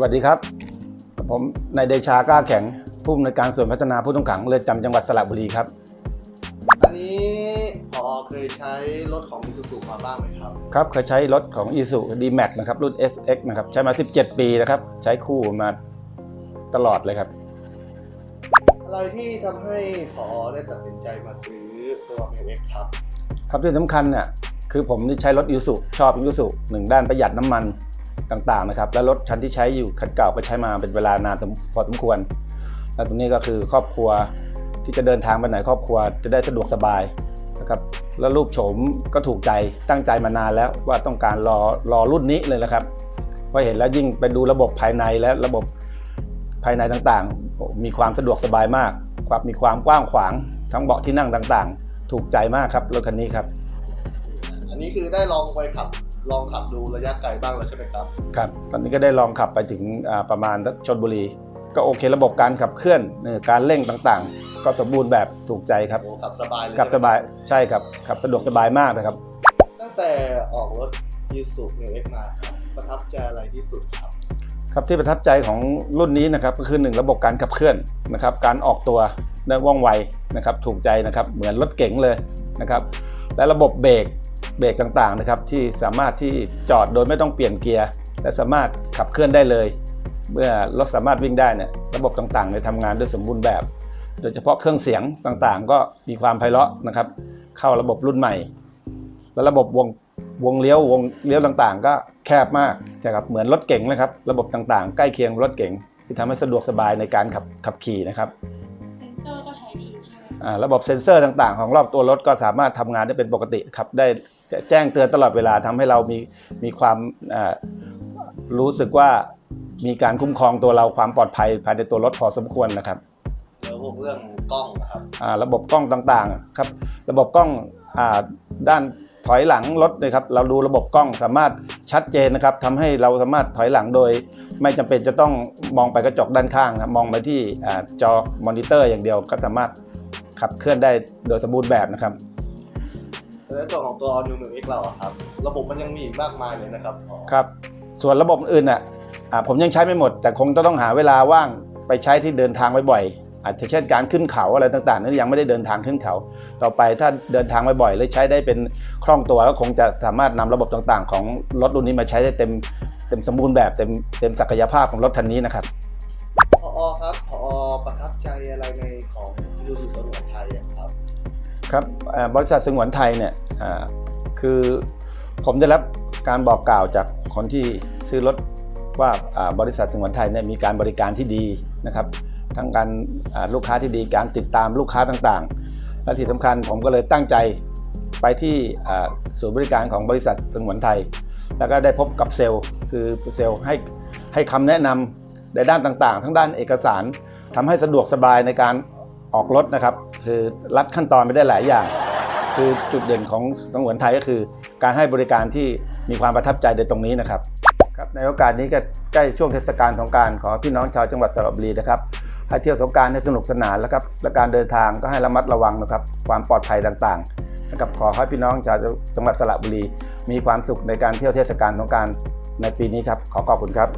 วัสดีครับ ผมนายเดชากล้าแข็ง ผู้อำนวยการส่วนพัฒนาผู้ต้องขังเรือนจำจังหวัดสระบุรีครับ อันนี้พอเคยใช้รถของมิซูซุมาบ้างไหมครับ ครับเคยใช้รถของ i s u d m a x นะครับรุ่น SX นะครับใช้มา 17 ปีนะครับ ใช้คู่มาตลอดเลยครับ อะไรที่ทำให้พอได้ตัดสินใจมาซื้อตัวเมเอ็กครับ ครับที่สำคัญเนี่ยคือผมนี่ใช้รถยูสุชอบยูสุหนึ่งด้านประหยัดน้ำมัน ต่างๆนะครับ และรถคันที่ใช้อยู่คันเก่าก็ใช้มาเป็นเวลานานพอสมควร และตรงนี้ก็คือครอบครัวที่จะเดินทางไปไหนครอบครัวจะได้สะดวกสบายนะครับแล้วรูปโฉมก็ถูกใจตั้งใจมานานแล้วว่าต้องการรอรอรุ่นนี้เลยนะครับพราะเห็นแล้วยิ่งไปดูระบบภายในและระบบภายในต่างๆ มีความสะดวกสบายมากความมีความกว้างขวางทั้งเบาะที่นั่งต่างๆ ถูกใจมากครับรถคันนี้ครับ อันนี้คือได้ลองไปขับ ลองขับดูระยะไกลบ้างแล้วใช่ไหมครับ ครับ ตอนนี้ก็ได้ลองขับไปถึงอ่าประมาณชนบุรี ก็โอเคระบบการขับเคลื่อนเอ่อการเร่งต่างๆ ก็สมบูรณ์แบบถูกใจครับโอ้ขับสบายเลยขับสบายใช่ครับขับสะดวกสบายมากนะครับ ตั้งแต่ออกรถยูสุเมเอ็กมาครับประทับใจอะไรที่สุดครับครับที่ประทับใจของรุ่นนี้นะครับก็คือหนึ่งระบบการขับเคลื่อนนะครับการออกตัวได้ว่องไวนะครับถูกใจนะครับเหมือนรถเก๋งเลยนะครับและระบบเบรก เบรกต่างๆนะครับที่สามารถที่จอดโดยไม่ต้องเปลี่ยนเกียร์และสามารถขับเคลื่อนได้เลย เมื่อรถสามารถวิ่งได้เนี่ยระบบต่างๆในยทำงานด้วยสมบูรณ์แบบ โดยเฉพาะเครื่องเสียงต่างๆ ก็มีความไพเราะนะครับ เข้าระบบรุ่นใหม่ และระบบวงวงเลี้ยววงเลี้ยวต่างๆ ก็แคบมากใช่ครับเหมือนรถเก๋งนะครับ ระบบต่างๆ ใกล้เคียงรถเก๋งที่ทำให้สะดวกสบายในการขับขับขี่นะครับ ระบบเซ็นเซอร์ต่างๆ ของรอบตัวรถก็สามารถทำงานได้เป็นปกติครับได้แจ้งเตือนตลอดเวลาทำให้เรามีมีความอ่ารู้สึกว่ามีการคุ้มครองตัวเราความปลอดภัยภายในตัวรถพอสมควรนะครับแล้วพวกเรื่องกล้องนะครับอ่าระบบกล้องต่างๆครับระบบกล้องอ่าด้านถอยหลังรถนะครับเราดูระบบกล้องสามารถชัดเจนนะครับทำให้เราสามารถถอยหลังโดย ไม่จำเป็นจะต้องมองไปกระจกด้านข้างนะมองไปที่อ่าจอมอนิเตอร์อย่างเดียวก็สามารถ ขับเคลื่อนได้โดยสมบูรณ์แบบนะครับในส่วนของตัว All New m i x เราอะครับ ระบบมันยังมีอีกมากมายเลยนะครับพอครับ ส่วนระบบอื่นน่ะอ่าผมยังใช้ไม่หมด แต่คงจะต้องหาเวลาว่างไปใช้ที่เดินทางบ่อยๆอาจจะเช่นการขึ้นเขาอะไรต่างๆนั้นยังไม่ได้เดินทางขึ้นเขา ต่อไปถ้าเดินทางบ่อยๆหรือใช้ได้เป็นคล่องตัวก็คงจะสามารถนำระบบต่างๆ ของรถรุ่นนี้มาใช้ได้เต็มเต็มสมบูรณ์แบบเต็มเต็มศักยภาพของรถคันนี้นะครับ ใจอะไรในของยูสุสมุนไทยอะครับครับบริษัทสงวนไทยเนี่ยคือผมได้รับการบอกกล่าวจากคนที่ซื้อรถว่าบริษัทสงวนไทยเนี่ยมีการบริการที่ดีนะครับ ทั้งการลูกค้าที่ดีการติดตามลูกค้าต่างๆ และที่สำคัญผมก็เลยตั้งใจไปที่ศูนย์บริการของบริษัทสงวนไทย แล้วก็ได้พบกับเซลล์คือเซลล์ให้ให้คำแนะนำในด้านต่างๆ ทั้งด้านเอกสาร ทำให้สะดวกสบายในการออกรถนะครับ คือรัดขั้นตอนไปได้หลายอย่าง คือจุดเด่นของสงวนไทยก็คือ การให้บริการที่มีความประทับใจในตรงนี้นะครับครับในโอกาสนี้ก็ใกล้ช่วงเทศกาลสงการขอพี่น้องชาวจังหวัดสระบุรีนะครับให้เที่ยวสงการให้สนุกสนานแล้วครับและการเดินทางก็ให้ระมัดระวังนะครับ ความปลอดภัยต่างๆนะครับขอให้พี่น้องชาวจังหวัดสระบุรี มีความสุขในการเที่ยวเทศกาลสงการในปีนี้ครับขอขอบคุณครับ